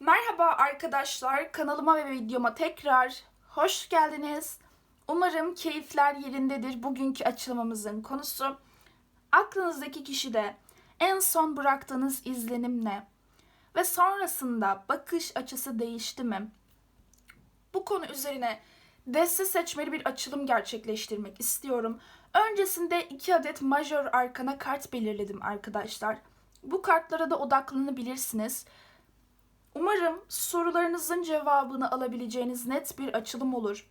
Merhaba arkadaşlar, kanalıma ve videoma tekrar hoş geldiniz. Umarım keyifler yerindedir. Bugünkü açılımımızın konusu aklınızdaki kişide en son bıraktığınız izlenim ne? Ve sonrasında bakış açısı değişti mi? Bu konu üzerine deste seçmeli bir açılım gerçekleştirmek istiyorum. Öncesinde iki adet majör arkana kart belirledim arkadaşlar. Bu kartlara da odaklanabilirsiniz. Umarım sorularınızın cevabını alabileceğiniz net bir açılım olur.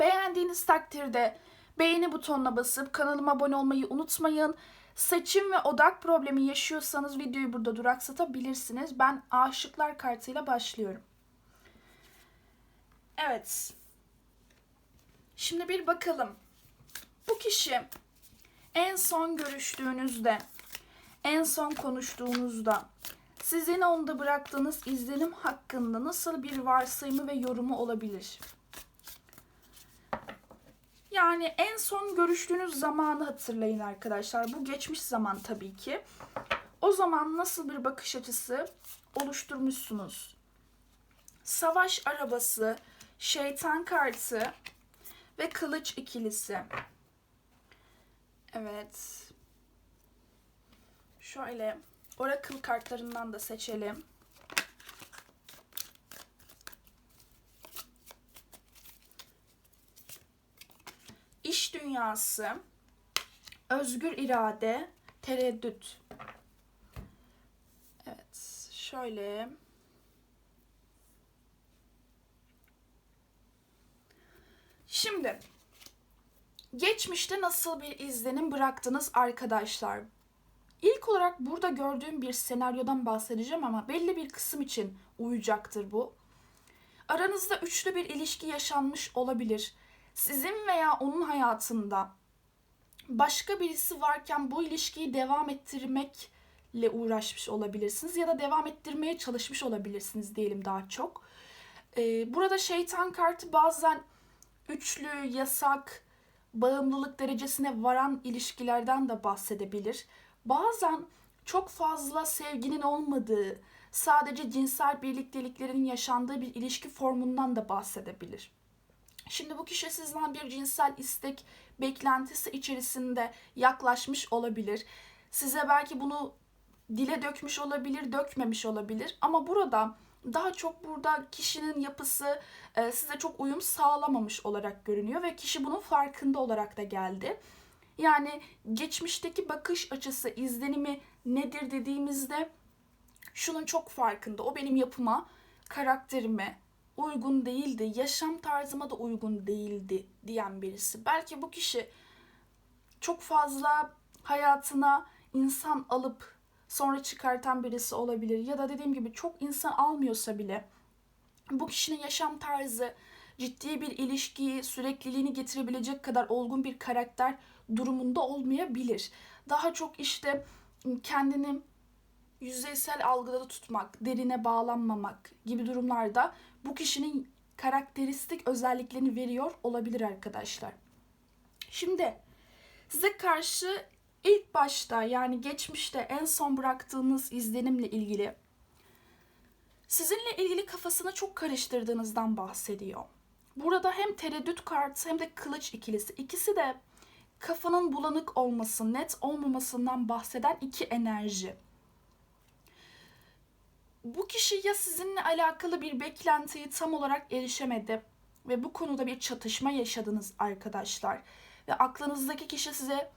Beğendiğiniz takdirde beğeni butonuna basıp kanalıma abone olmayı unutmayın. Seçim ve odak problemi yaşıyorsanız videoyu burada duraksatabilirsiniz. Ben aşıklar kartıyla başlıyorum. Evet. Şimdi bir bakalım. Bu kişi en son görüştüğünüzde, en son konuştuğunuzda sizin onda bıraktığınız izlenim hakkında nasıl bir varsayımı ve yorumu olabilir? Yani en son görüştüğünüz zamanı hatırlayın arkadaşlar. Bu geçmiş zaman tabii ki. O zaman nasıl bir bakış açısı oluşturmuşsunuz? Savaş arabası, şeytan kartı ve kılıç ikilisi. Evet. Şöyle Oracle kartlarından da seçelim. İş dünyası, özgür irade, tereddüt. Evet, şöyle. Şimdi geçmişte nasıl bir izlenim bıraktınız arkadaşlar? İlk olarak burada gördüğüm bir senaryodan bahsedeceğim ama belli bir kısım için uyacaktır bu. Aranızda üçlü bir ilişki yaşanmış olabilir. Sizin veya onun hayatında başka birisi varken bu ilişkiyi devam ettirmekle uğraşmış olabilirsiniz ya da devam ettirmeye çalışmış olabilirsiniz diyelim daha çok. Ee, burada şeytan kartı bazen üçlü, yasak, bağımlılık derecesine varan ilişkilerden de bahsedebilir bazen çok fazla sevginin olmadığı, sadece cinsel birlikteliklerin yaşandığı bir ilişki formundan da bahsedebilir. Şimdi bu kişi sizden bir cinsel istek beklentisi içerisinde yaklaşmış olabilir. Size belki bunu dile dökmüş olabilir, dökmemiş olabilir ama burada daha çok burada kişinin yapısı e, size çok uyum sağlamamış olarak görünüyor ve kişi bunun farkında olarak da geldi. Yani geçmişteki bakış açısı, izlenimi nedir dediğimizde şunun çok farkında. O benim yapıma, karakterime uygun değildi, yaşam tarzıma da uygun değildi diyen birisi. Belki bu kişi çok fazla hayatına insan alıp sonra çıkartan birisi olabilir. Ya da dediğim gibi çok insan almıyorsa bile bu kişinin yaşam tarzı ciddi bir ilişkiyi, sürekliliğini getirebilecek kadar olgun bir karakter durumunda olmayabilir. Daha çok işte kendini yüzeysel algıda tutmak, derine bağlanmamak gibi durumlarda bu kişinin karakteristik özelliklerini veriyor olabilir arkadaşlar. Şimdi size karşı ilk başta yani geçmişte en son bıraktığınız izlenimle ilgili sizinle ilgili kafasını çok karıştırdığınızdan bahsediyor. Burada hem tereddüt kartı hem de kılıç ikilisi. İkisi de kafanın bulanık olması, net olmamasından bahseden iki enerji. Bu kişi ya sizinle alakalı bir beklentiyi tam olarak erişemedi ve bu konuda bir çatışma yaşadınız arkadaşlar. Ve aklınızdaki kişi size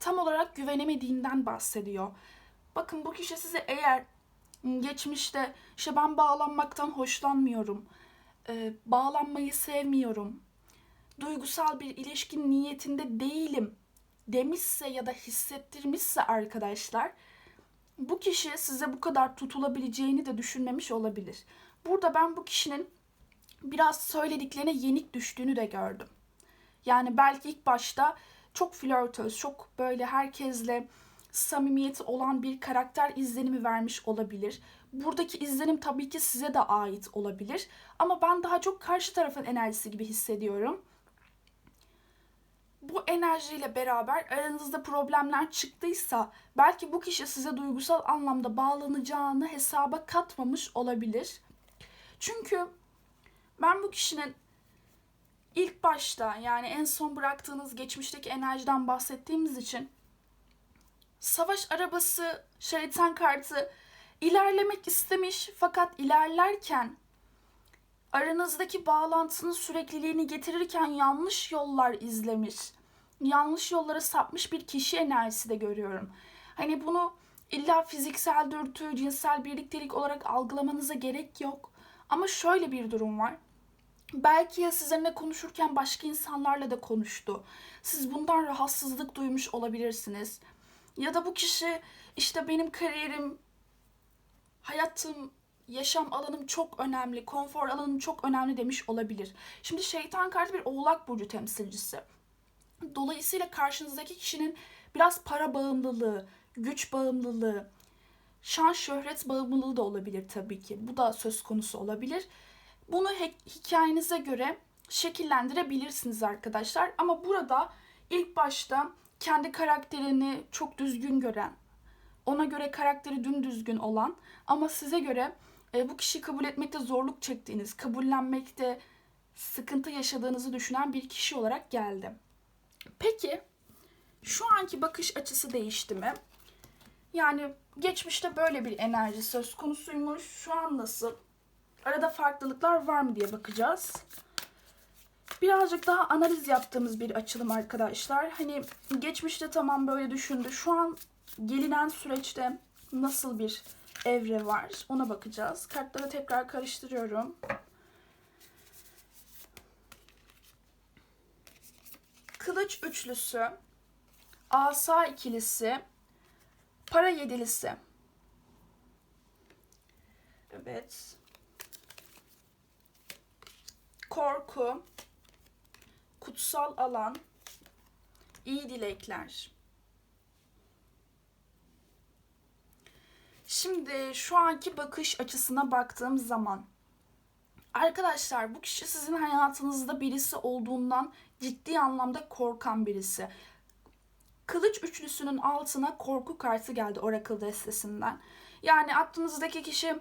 tam olarak güvenemediğinden bahsediyor. Bakın bu kişi size eğer geçmişte işte ben bağlanmaktan hoşlanmıyorum, bağlanmayı sevmiyorum, duygusal bir ilişkin niyetinde değilim demişse ya da hissettirmişse arkadaşlar bu kişi size bu kadar tutulabileceğini de düşünmemiş olabilir. Burada ben bu kişinin biraz söylediklerine yenik düştüğünü de gördüm. Yani belki ilk başta çok flörtöz, çok böyle herkesle samimiyeti olan bir karakter izlenimi vermiş olabilir. Buradaki izlenim tabii ki size de ait olabilir. Ama ben daha çok karşı tarafın enerjisi gibi hissediyorum bu enerjiyle beraber aranızda problemler çıktıysa belki bu kişi size duygusal anlamda bağlanacağını hesaba katmamış olabilir. Çünkü ben bu kişinin ilk başta yani en son bıraktığınız geçmişteki enerjiden bahsettiğimiz için savaş arabası, şeytan kartı ilerlemek istemiş fakat ilerlerken aranızdaki bağlantının sürekliliğini getirirken yanlış yollar izlemiş, yanlış yollara sapmış bir kişi enerjisi de görüyorum. Hani bunu illa fiziksel dürtü, cinsel birliktelik olarak algılamanıza gerek yok. Ama şöyle bir durum var. Belki ya sizinle konuşurken başka insanlarla da konuştu. Siz bundan rahatsızlık duymuş olabilirsiniz. Ya da bu kişi işte benim kariyerim, hayatım, yaşam alanım çok önemli, konfor alanım çok önemli demiş olabilir. Şimdi şeytan kartı bir oğlak burcu temsilcisi. Dolayısıyla karşınızdaki kişinin biraz para bağımlılığı, güç bağımlılığı, şan şöhret bağımlılığı da olabilir tabii ki. Bu da söz konusu olabilir. Bunu hikayenize göre şekillendirebilirsiniz arkadaşlar. Ama burada ilk başta kendi karakterini çok düzgün gören, ona göre karakteri dümdüzgün olan ama size göre e, bu kişiyi kabul etmekte zorluk çektiğiniz, kabullenmekte sıkıntı yaşadığınızı düşünen bir kişi olarak geldi. Peki şu anki bakış açısı değişti mi? Yani geçmişte böyle bir enerji söz konusuymuş. Şu an nasıl? Arada farklılıklar var mı diye bakacağız. Birazcık daha analiz yaptığımız bir açılım arkadaşlar. Hani geçmişte tamam böyle düşündü. Şu an gelinen süreçte nasıl bir evre var ona bakacağız. Kartları tekrar karıştırıyorum. Kılıç üçlüsü, asa ikilisi, para yedilisi. Evet. Korku, kutsal alan, iyi dilekler. Şimdi şu anki bakış açısına baktığım zaman arkadaşlar bu kişi sizin hayatınızda birisi olduğundan ciddi anlamda korkan birisi. Kılıç üçlüsünün altına korku kartı geldi Oracle destesinden. Yani aklınızdaki kişi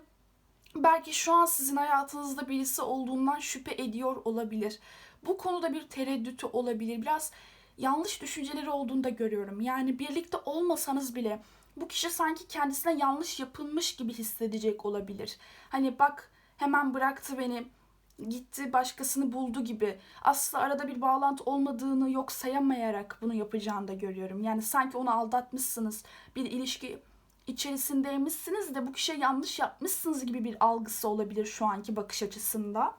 belki şu an sizin hayatınızda birisi olduğundan şüphe ediyor olabilir. Bu konuda bir tereddütü olabilir. Biraz yanlış düşünceleri olduğunu da görüyorum. Yani birlikte olmasanız bile bu kişi sanki kendisine yanlış yapılmış gibi hissedecek olabilir. Hani bak hemen bıraktı beni gitti başkasını buldu gibi aslında arada bir bağlantı olmadığını yok sayamayarak bunu yapacağını da görüyorum. Yani sanki onu aldatmışsınız bir ilişki içerisindeymişsiniz de bu kişiye yanlış yapmışsınız gibi bir algısı olabilir şu anki bakış açısında.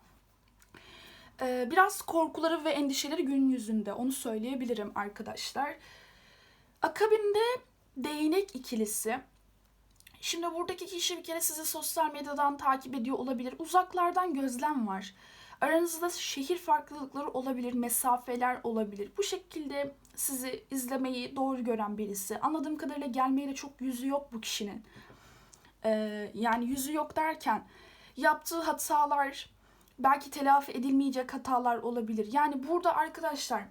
Ee, biraz korkuları ve endişeleri gün yüzünde onu söyleyebilirim arkadaşlar. Akabinde değnek ikilisi. Şimdi buradaki kişi bir kere sizi sosyal medyadan takip ediyor olabilir. Uzaklardan gözlem var. Aranızda şehir farklılıkları olabilir, mesafeler olabilir. Bu şekilde sizi izlemeyi doğru gören birisi. Anladığım kadarıyla gelmeye de çok yüzü yok bu kişinin. Ee, yani yüzü yok derken yaptığı hatalar belki telafi edilmeyecek hatalar olabilir. Yani burada arkadaşlar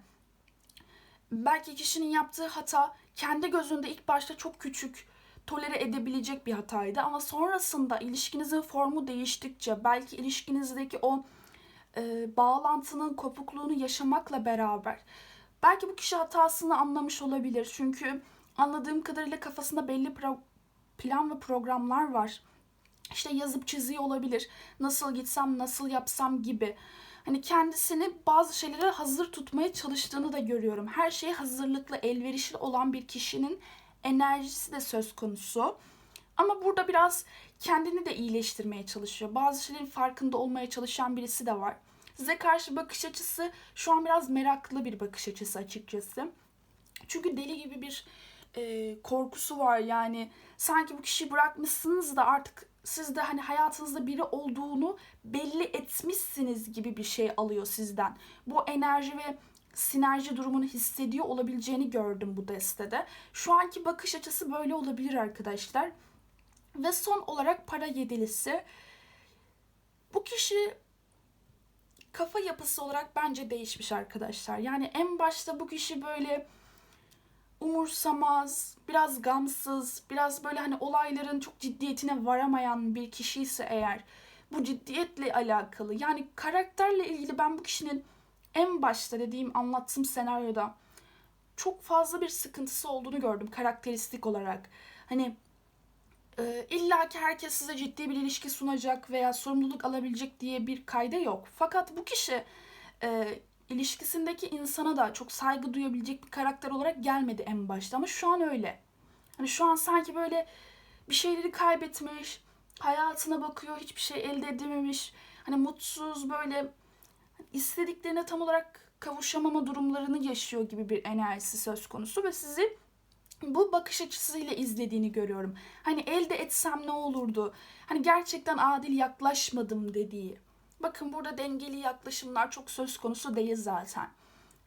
belki kişinin yaptığı hata kendi gözünde ilk başta çok küçük, tolere edebilecek bir hataydı ama sonrasında ilişkinizin formu değiştikçe belki ilişkinizdeki o e, bağlantının kopukluğunu yaşamakla beraber belki bu kişi hatasını anlamış olabilir. Çünkü anladığım kadarıyla kafasında belli plan ve programlar var. İşte yazıp çiziyor olabilir. Nasıl gitsem, nasıl yapsam gibi hani kendisini bazı şeylere hazır tutmaya çalıştığını da görüyorum. Her şeye hazırlıklı, elverişli olan bir kişinin enerjisi de söz konusu. Ama burada biraz kendini de iyileştirmeye çalışıyor. Bazı şeylerin farkında olmaya çalışan birisi de var. Size karşı bakış açısı şu an biraz meraklı bir bakış açısı açıkçası. Çünkü deli gibi bir e, korkusu var yani. Sanki bu kişiyi bırakmışsınız da artık siz de hani hayatınızda biri olduğunu belli etmişsiniz gibi bir şey alıyor sizden. Bu enerji ve sinerji durumunu hissediyor olabileceğini gördüm bu destede. Şu anki bakış açısı böyle olabilir arkadaşlar. Ve son olarak para yedilisi. Bu kişi kafa yapısı olarak bence değişmiş arkadaşlar. Yani en başta bu kişi böyle umursamaz, biraz gamsız, biraz böyle hani olayların çok ciddiyetine varamayan bir kişi ise eğer bu ciddiyetle alakalı yani karakterle ilgili ben bu kişinin en başta dediğim anlattığım senaryoda çok fazla bir sıkıntısı olduğunu gördüm karakteristik olarak. Hani e, illa ki herkes size ciddi bir ilişki sunacak veya sorumluluk alabilecek diye bir kayda yok. Fakat bu kişi e, ilişkisindeki insana da çok saygı duyabilecek bir karakter olarak gelmedi en başta ama şu an öyle. Hani şu an sanki böyle bir şeyleri kaybetmiş, hayatına bakıyor, hiçbir şey elde edememiş. Hani mutsuz böyle istediklerine tam olarak kavuşamama durumlarını yaşıyor gibi bir enerjisi söz konusu ve sizi bu bakış açısıyla izlediğini görüyorum. Hani elde etsem ne olurdu? Hani gerçekten adil yaklaşmadım dediği. Bakın burada dengeli yaklaşımlar çok söz konusu değil zaten.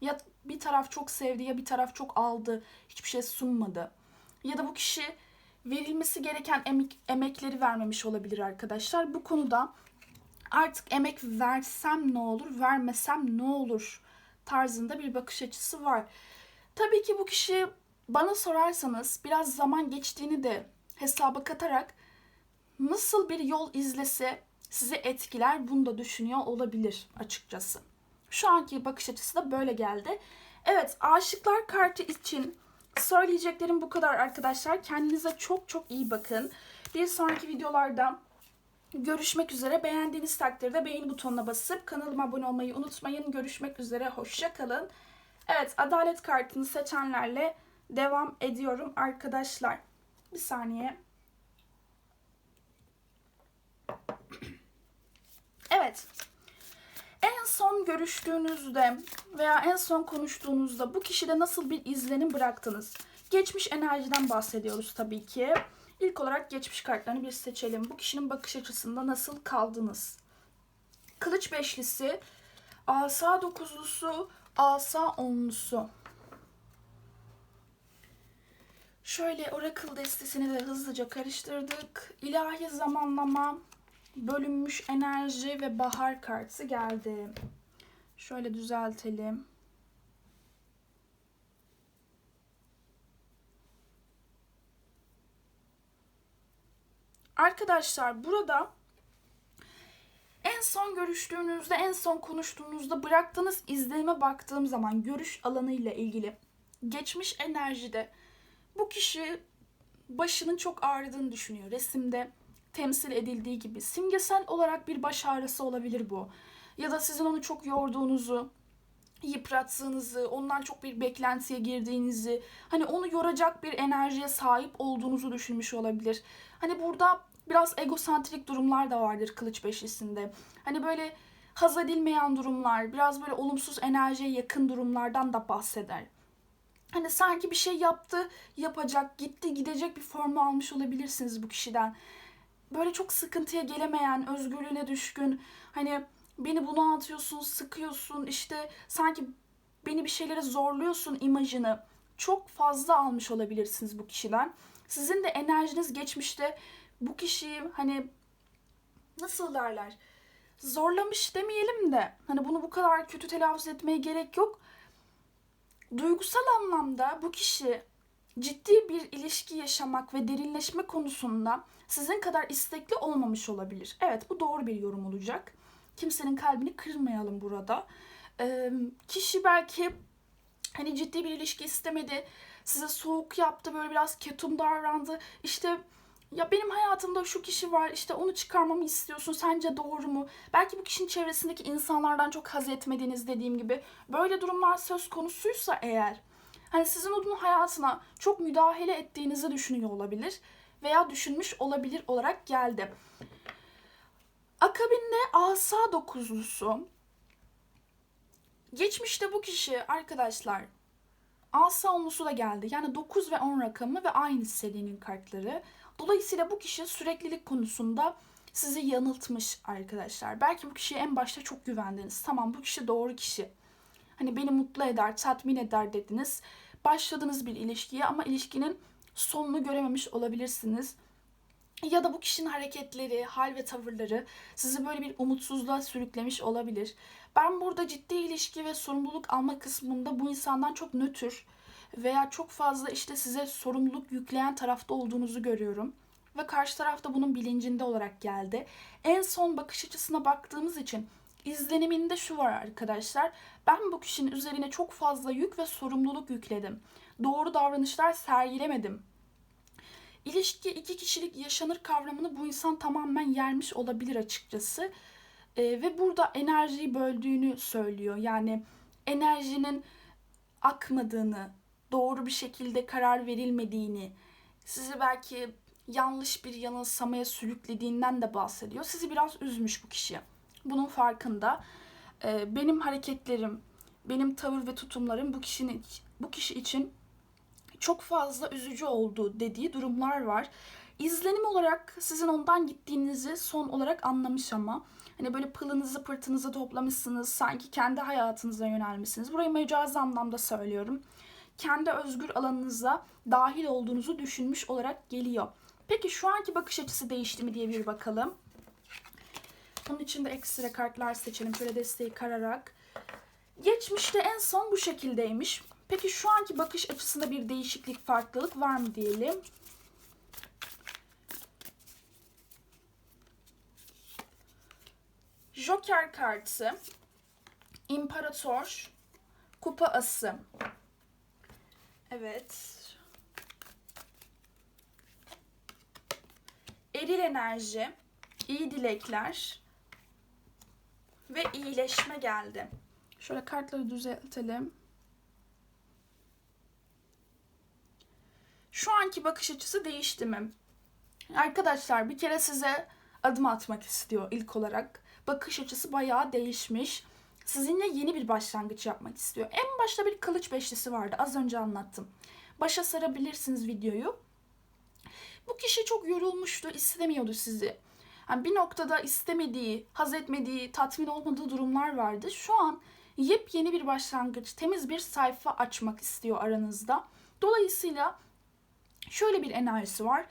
Ya bir taraf çok sevdi ya bir taraf çok aldı. Hiçbir şey sunmadı. Ya da bu kişi verilmesi gereken emek, emekleri vermemiş olabilir arkadaşlar. Bu konuda artık emek versem ne olur, vermesem ne olur tarzında bir bakış açısı var. Tabii ki bu kişi bana sorarsanız biraz zaman geçtiğini de hesaba katarak nasıl bir yol izlese sizi etkiler bunu da düşünüyor olabilir açıkçası. Şu anki bakış açısı da böyle geldi. Evet aşıklar kartı için söyleyeceklerim bu kadar arkadaşlar. Kendinize çok çok iyi bakın. Bir sonraki videolarda görüşmek üzere. Beğendiğiniz takdirde beğeni butonuna basıp kanalıma abone olmayı unutmayın. Görüşmek üzere. Hoşça kalın. Evet adalet kartını seçenlerle devam ediyorum arkadaşlar. Bir saniye. Evet. En son görüştüğünüzde veya en son konuştuğunuzda bu kişide nasıl bir izlenim bıraktınız? Geçmiş enerjiden bahsediyoruz tabii ki. İlk olarak geçmiş kartlarını bir seçelim. Bu kişinin bakış açısında nasıl kaldınız? Kılıç beşlisi, asa dokuzlusu, asa onlusu. Şöyle Oracle destesini de hızlıca karıştırdık. İlahi zamanlama, bölünmüş enerji ve bahar kartı geldi. Şöyle düzeltelim. Arkadaşlar burada en son görüştüğünüzde, en son konuştuğunuzda bıraktığınız izlenime baktığım zaman görüş alanı ile ilgili geçmiş enerjide bu kişi başının çok ağrıdığını düşünüyor. Resimde temsil edildiği gibi simgesel olarak bir baş ağrısı olabilir bu. Ya da sizin onu çok yorduğunuzu, yıprattığınızı, ondan çok bir beklentiye girdiğinizi, hani onu yoracak bir enerjiye sahip olduğunuzu düşünmüş olabilir. Hani burada biraz egosantrik durumlar da vardır kılıç beşlisinde. Hani böyle haz edilmeyen durumlar, biraz böyle olumsuz enerjiye yakın durumlardan da bahseder. Hani sanki bir şey yaptı, yapacak, gitti, gidecek bir formu almış olabilirsiniz bu kişiden. Böyle çok sıkıntıya gelemeyen, özgürlüğüne düşkün, hani beni buna atıyorsun, sıkıyorsun, işte sanki beni bir şeylere zorluyorsun imajını çok fazla almış olabilirsiniz bu kişiden. Sizin de enerjiniz geçmişte bu kişiyi hani nasıl derler zorlamış demeyelim de hani bunu bu kadar kötü telaffuz etmeye gerek yok. Duygusal anlamda bu kişi ciddi bir ilişki yaşamak ve derinleşme konusunda sizin kadar istekli olmamış olabilir. Evet bu doğru bir yorum olacak. Kimsenin kalbini kırmayalım burada. Ee, kişi belki hani ciddi bir ilişki istemedi. Size soğuk yaptı, böyle biraz ketum davrandı. İşte ya benim hayatımda şu kişi var işte onu çıkarmamı istiyorsun sence doğru mu? Belki bu kişinin çevresindeki insanlardan çok haz etmediğiniz dediğim gibi böyle durumlar söz konusuysa eğer hani sizin onun hayatına çok müdahale ettiğinizi düşünüyor olabilir veya düşünmüş olabilir olarak geldi. Akabinde asa dokuzlusu. Geçmişte bu kişi arkadaşlar asa onlusu da geldi. Yani 9 ve 10 rakamı ve aynı serinin kartları. Dolayısıyla bu kişi süreklilik konusunda sizi yanıltmış arkadaşlar. Belki bu kişiye en başta çok güvendiniz. Tamam bu kişi doğru kişi. Hani beni mutlu eder, tatmin eder dediniz. Başladınız bir ilişkiye ama ilişkinin sonunu görememiş olabilirsiniz. Ya da bu kişinin hareketleri, hal ve tavırları sizi böyle bir umutsuzluğa sürüklemiş olabilir. Ben burada ciddi ilişki ve sorumluluk alma kısmında bu insandan çok nötr veya çok fazla işte size sorumluluk yükleyen tarafta olduğunuzu görüyorum. Ve karşı tarafta bunun bilincinde olarak geldi. En son bakış açısına baktığımız için izleniminde şu var arkadaşlar. Ben bu kişinin üzerine çok fazla yük ve sorumluluk yükledim. Doğru davranışlar sergilemedim. İlişki iki kişilik yaşanır kavramını bu insan tamamen yermiş olabilir açıkçası. Ee, ve burada enerjiyi böldüğünü söylüyor. Yani enerjinin akmadığını, doğru bir şekilde karar verilmediğini, sizi belki yanlış bir yanılsamaya sürüklediğinden de bahsediyor. Sizi biraz üzmüş bu kişi. Bunun farkında. Ee, benim hareketlerim, benim tavır ve tutumlarım bu kişinin bu kişi için çok fazla üzücü oldu dediği durumlar var. İzlenim olarak sizin ondan gittiğinizi son olarak anlamış ama hani böyle pılınızı pırtınızı toplamışsınız sanki kendi hayatınıza yönelmişsiniz. Burayı mecazi anlamda söylüyorum. Kendi özgür alanınıza dahil olduğunuzu düşünmüş olarak geliyor. Peki şu anki bakış açısı değişti mi diye bir bakalım. Bunun için de ekstra kartlar seçelim. Şöyle desteği kararak. Geçmişte en son bu şekildeymiş. Peki şu anki bakış açısında bir değişiklik, farklılık var mı diyelim. Joker kartı, İmparator, Kupa Ası. Evet. Eril enerji, iyi dilekler ve iyileşme geldi. Şöyle kartları düzeltelim. Şu anki bakış açısı değişti mi? Arkadaşlar bir kere size adım atmak istiyor ilk olarak. Bakış açısı bayağı değişmiş. Sizinle yeni bir başlangıç yapmak istiyor. En başta bir kılıç beşlisi vardı. Az önce anlattım. Başa sarabilirsiniz videoyu. Bu kişi çok yorulmuştu, istemiyordu sizi. Yani bir noktada istemediği, haz etmediği, tatmin olmadığı durumlar vardı. Şu an yepyeni bir başlangıç, temiz bir sayfa açmak istiyor aranızda. Dolayısıyla şöyle bir enerjisi var.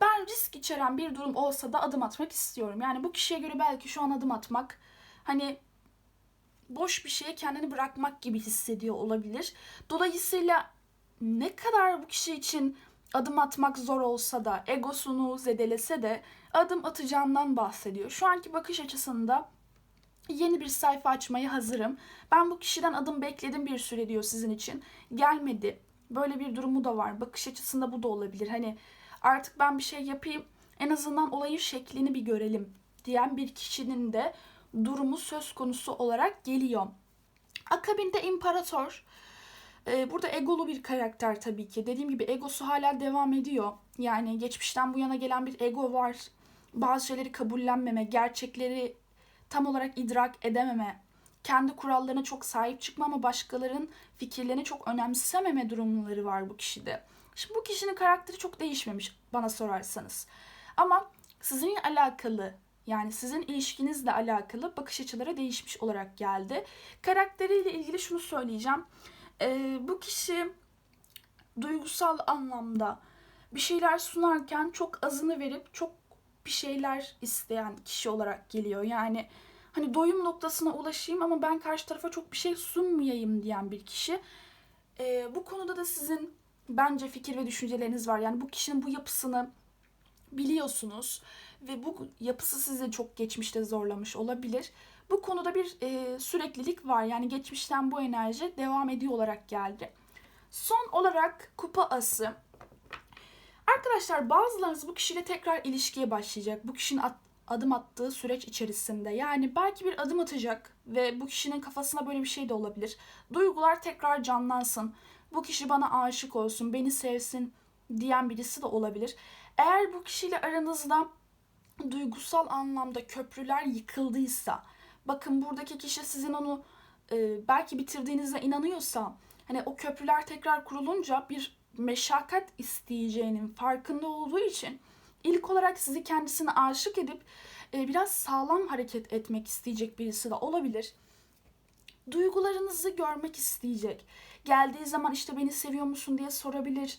Ben risk içeren bir durum olsa da adım atmak istiyorum. Yani bu kişiye göre belki şu an adım atmak hani boş bir şeye kendini bırakmak gibi hissediyor olabilir. Dolayısıyla ne kadar bu kişi için adım atmak zor olsa da, egosunu zedelese de adım atacağından bahsediyor. Şu anki bakış açısında yeni bir sayfa açmaya hazırım. Ben bu kişiden adım bekledim bir süre diyor sizin için. Gelmedi. Böyle bir durumu da var. Bakış açısında bu da olabilir. Hani artık ben bir şey yapayım en azından olayın şeklini bir görelim diyen bir kişinin de durumu söz konusu olarak geliyor. Akabinde imparator ee, burada egolu bir karakter tabii ki. Dediğim gibi egosu hala devam ediyor. Yani geçmişten bu yana gelen bir ego var. Bazı şeyleri kabullenmeme, gerçekleri tam olarak idrak edememe, kendi kurallarına çok sahip çıkma ama başkalarının fikirlerini çok önemsememe durumları var bu kişide. Şimdi bu kişinin karakteri çok değişmemiş bana sorarsanız. Ama sizinle alakalı yani sizin ilişkinizle alakalı bakış açıları değişmiş olarak geldi. Karakteriyle ilgili şunu söyleyeceğim. Ee, bu kişi duygusal anlamda bir şeyler sunarken çok azını verip çok bir şeyler isteyen kişi olarak geliyor. Yani hani doyum noktasına ulaşayım ama ben karşı tarafa çok bir şey sunmayayım diyen bir kişi. Ee, bu konuda da sizin bence fikir ve düşünceleriniz var. Yani bu kişinin bu yapısını biliyorsunuz ve bu yapısı sizi çok geçmişte zorlamış olabilir. Bu konuda bir e, süreklilik var. Yani geçmişten bu enerji devam ediyor olarak geldi. Son olarak kupa ası. Arkadaşlar bazılarınız bu kişiyle tekrar ilişkiye başlayacak. Bu kişinin at, adım attığı süreç içerisinde. Yani belki bir adım atacak ve bu kişinin kafasına böyle bir şey de olabilir. Duygular tekrar canlansın. Bu kişi bana aşık olsun, beni sevsin diyen birisi de olabilir. Eğer bu kişiyle aranızda duygusal anlamda köprüler yıkıldıysa, bakın buradaki kişi sizin onu e, belki bitirdiğinize inanıyorsa, hani o köprüler tekrar kurulunca bir meşakkat isteyeceğinin farkında olduğu için ilk olarak sizi kendisine aşık edip e, biraz sağlam hareket etmek isteyecek birisi de olabilir. Duygularınızı görmek isteyecek. Geldiği zaman işte beni seviyor musun diye sorabilir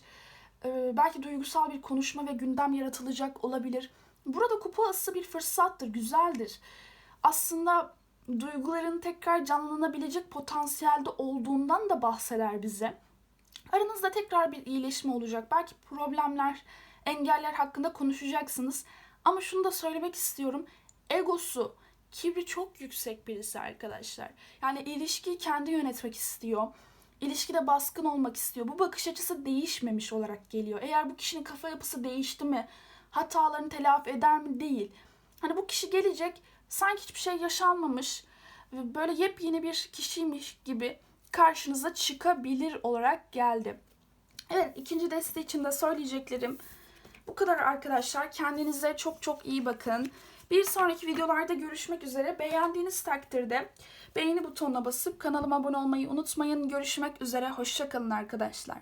Ee, belki duygusal bir konuşma ve gündem yaratılacak olabilir. Burada kupa ası bir fırsattır, güzeldir. Aslında duyguların tekrar canlanabilecek potansiyelde olduğundan da bahseder bize. Aranızda tekrar bir iyileşme olacak. Belki problemler, engeller hakkında konuşacaksınız. Ama şunu da söylemek istiyorum. Egosu, kibri çok yüksek birisi arkadaşlar. Yani ilişkiyi kendi yönetmek istiyor. İlişkide baskın olmak istiyor. Bu bakış açısı değişmemiş olarak geliyor. Eğer bu kişinin kafa yapısı değişti mi, hatalarını telafi eder mi değil. Hani bu kişi gelecek sanki hiçbir şey yaşanmamış, böyle yepyeni bir kişiymiş gibi karşınıza çıkabilir olarak geldi. Evet ikinci deste için de söyleyeceklerim bu kadar arkadaşlar. Kendinize çok çok iyi bakın. Bir sonraki videolarda görüşmek üzere. Beğendiğiniz takdirde beğeni butonuna basıp kanalıma abone olmayı unutmayın. Görüşmek üzere. Hoşçakalın arkadaşlar.